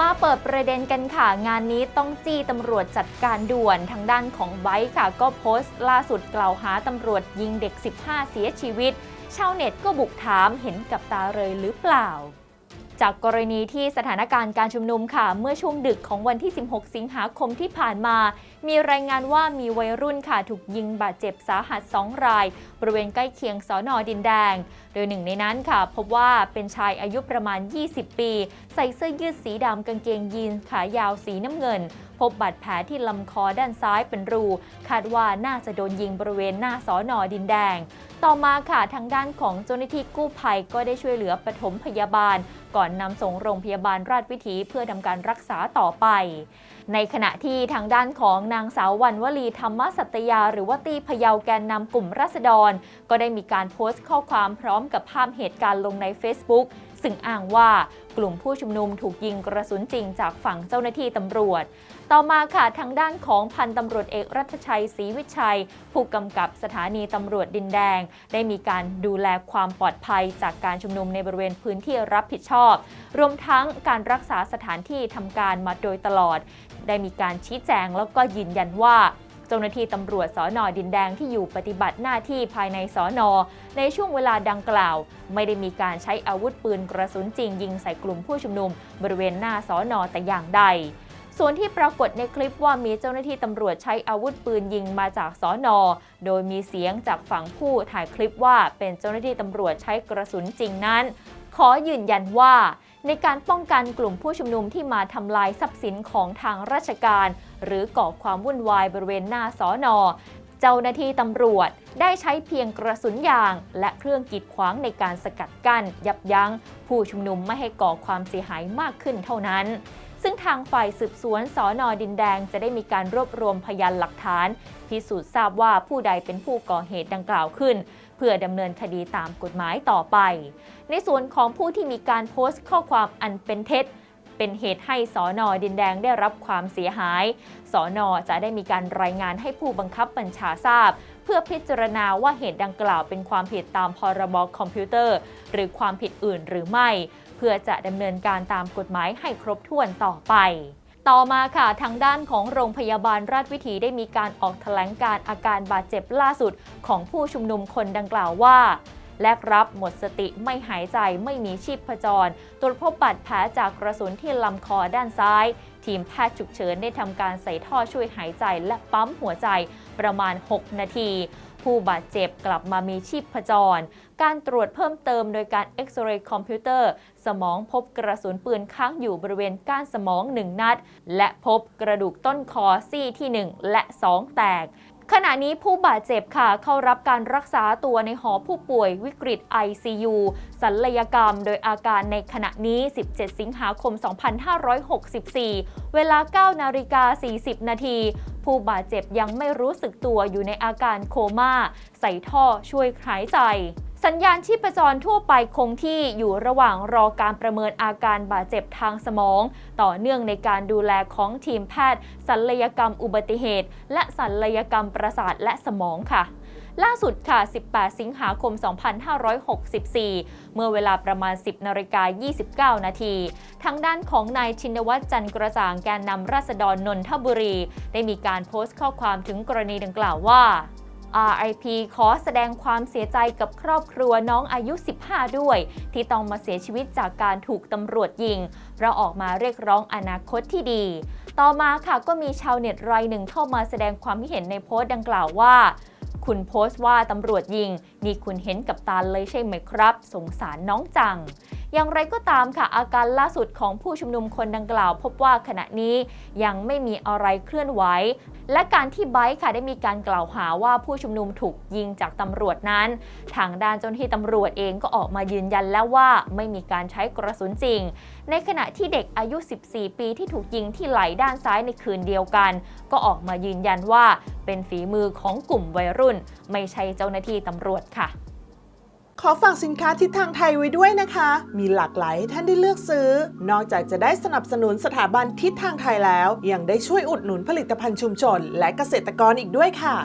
มาเปิดประเด็นกันค่ะ งานนี้ต้องจี้ตำรวจจัดการด่วนทางด้านของไบค์ค่ะ ก็โพสต์ล่าสุดกล่าวหาตำรวจยิงเด็ก 15 เสียชีวิต ชาวเน็ตก็บุกถามเห็นกับตาเลยหรือเปล่า จากกรณีที่สถานการณ์การชุมนุมค่ะ เมื่อช่วงดึกของวันที่ 16 สิงหาคมที่ผ่านมา มีรายงานว่ามีวัยรุ่นค่ะถูกยิงบาดเจ็บสาหัส 2 ราย บริเวณใกล้เคียงสอนอดินแดง โดยหนึ่งในนั้นค่ะ พบว่าเป็นชายอายุประมาณ 20 ปี ใส่เสื้อยืดสีดำกางเกงยีนขายาวสีน้ำเงิน พบบาดแผลที่ลำคอด้านซ้ายเป็นรู คาดว่าน่าจะโดนยิงบริเวณหน้าสอนอดินแดง ต่อมาค่ะทางด้านของเจ้าหน้าที่กู้ภัยก็ได้ช่วยเหลือปฐมพยาบาล ก่อนนำส่งโรงพยาบาลราชวิถีเพื่อทำการรักษาต่อไป ในขณะที่ทางด้านของนางสาววันวลีธรรมสัตยา หรือว่าตีพยาวแกนนำกลุ่มราษฎร ก็ได้มีการโพสต์ข้อความพร้อมกับภาพเหตุการณ์ลงใน Facebook ซึ่งอ้างว่ากลุ่มผู้ชุมนุมถูกยิงกระสุนจริงจากฝั่งเจ้าหน้าที่ตำรวจ ต่อมาค่ะทางด้านของพันตำรวจเอกรัฐชัยศรีวิชัย ผู้กำกับสถานีตำรวจดินแดง ได้มีการดูแลความปลอดภัยจากการชุมนุมในบริเวณพื้นที่รับผิดชอบรวมทั้งการรักษาสถานที่ทำการมาโดยตลอด ได้มีการชี้แจงแล้วก็ยืนยันว่าเจ้าหน้าที่ตำรวจสอนอดินแดงที่อยู่ปฏิบัติหน้าที่ภายในสอนอ ในช่วงเวลาดังกล่าว ไม่ได้มีการใช้อาวุธปืนกระสุนจริงยิงใส่กลุ่มผู้ชุมนุม บริเวณหน้าสอนอแต่อย่างใด ส่วนที่ปรากฏในคลิปว่ามีเจ้าหน้าที่ตำรวจใช้อาวุธปืนยิงมาจากสอนอ โดยมีเสียงจากฝั่งผู้ถ่ายคลิปว่าเป็นเจ้าหน้าที่ตำรวจใช้กระสุนจริงนั้น ขอยืนยันว่า ในการป้องกันกลุ่มผู้ชุมนุมที่มาทำลายทรัพย์สินของทางราชการ หรือก่อความวุ่นวายบริเวณหน้าสอนอเจ้าหน้าที่ตำรวจได้ใช้เพียงกระสุนยาง และเครื่องกีดขวางในการสกัดกั้นยับยั้งผู้ชุมนุมไม่ให้ก่อความเสียหายมากขึ้นเท่านั้น ซึ่งทางฝ่ายสืบสวนสอนอดินแดงจะได้มีการรวบรวมพยานหลักฐาน พิสูจน์ทราบว่าผู้ใดเป็นผู้ก่อเหตุดังกล่าวขึ้น เพื่อดำเนินคดีตามกฎหมายต่อไป ในส่วนของผู้ที่มีการโพสต์ข้อความอันเป็นเท็จเป็นเหตุให้สอนอดินแดงได้รับความเสียหาย สอนอจะได้มีการรายงานให้ผู้บังคับบัญชาทราบ เพื่อพิจารณาว่าเหตุดังกล่าวเป็นความผิดตามพรบอคอมพิวเตอร์ หรือความผิดอื่นหรือไม่ พื่อจะดำเนินการตามกฎหมายให้ครบถ้วนต่อไป ต่อมาค่ะทางด้านของโรงพยาบาลราชวิถีได้มีการออกแถลงการอาการบาดเจ็บล่าสุดของผู้ชุมนุมคนดังกล่าวว่าแลกรับหมดสติไม่หายใจไม่มีชีพจร ตรวจพบบาดแผลจากกระสุนที่ลำคอด้านซ้าย ทีมแพทย์ฉุกเฉินได้ทำการใส่ท่อช่วยหายใจและปั๊มหัวใจประมาณ 6 นาที ผู้บาดเจ็บกลับมามีชีพจร การตรวจเพิ่มเติมโดยการเอ็กซเรย์คอมพิวเตอร์ สมองพบกระสุนปืนค้างอยู่บริเวณก้านสมอง 1 นัด และพบกระดูกต้นคอซี่ที่ 1 และ 2 แตกขณะนี้ผู้บาดเจ็บค่ะเข้ารับการรักษาตัวในหอผู้ป่วยวิกฤต ICU ศัลยกรรมโดยอาการในขณะนี้ 17 สิงหาคม 2564 เวลา 9 นาฬิกา 40 นาทีผู้บาดเจ็บยังไม่รู้สึกตัวอยู่ในอาการโคม่า ใส่ท่อช่วยหายใจสัญญาณชีพจรทั่วไปคงที่อยู่ระหว่างรอการประเมินอาการบาดเจ็บทางสมอง ต่อเนื่องในการดูแลของทีมแพทย์ศัลยกรรมอุบัติเหตุ และศัลยกรรมประสาทและสมองค่ะ ล่าสุดค่ะ 18 สิงหาคม 2564 เมื่อเวลาประมาณ 10นาฬิกา29 นาที ทางด้านของนายชินวัตรจันกระจ่างแกนนำราษฎรนนทบุรี ได้มีการโพสต์ข้อความถึงกรณีดังกล่าวว่า RIP ขอแสดงความเสียใจกับครอบครัวน้องอายุ 15 ด้วย ที่ต้องมาเสียชีวิตจากการถูกตำรวจยิง เพราะออกมาเรียกร้องอนาคตที่ดี ต่อมาค่ะก็มีชาวเน็ตรายหนึ่งเข้ามาแสดงความคิดเห็นในโพสต์ดังกล่าวว่า คุณโพสต์ว่าตำรวจยิง นี่คุณเห็นกับตาเลยใช่ไหมครับ สงสารน้องจัง อย่างไรก็ตามค่ะอาการล่าสุดของผู้ชุมนุมคนดังกล่าว พบว่าขณะนี้ยังไม่มีอะไรเคลื่อนไหว และการที่ไบค์ค่ะได้มีการกล่าวหาว่าผู้ชุมนุมถูกยิงจากตำรวจนั้น ทางด้านเจ้าหน้าที่ตำรวจเองก็ออกมายืนยันแล้วว่าไม่มีการใช้กระสุนจริง ในขณะที่เด็กอายุ 14 ปีที่ถูกยิงที่ไหล่ด้านซ้ายในคืนเดียวกัน ก็ออกมายืนยันว่าเป็นฝีมือของกลุ่มวัยรุ่น ไม่ใช่เจ้าหน้าที่ตำรวจค่ะ ขอฝากสินค้าทิศทางไทยไว้ด้วยนะคะ มีหลากหลายให้ท่านได้เลือกซื้อ นอกจากจะได้สนับสนุนสถาบันทิศทางไทยแล้ว ยังได้ช่วยอุดหนุนผลิตภัณฑ์ชุมชน และเกษตรกรอีกด้วยค่ะ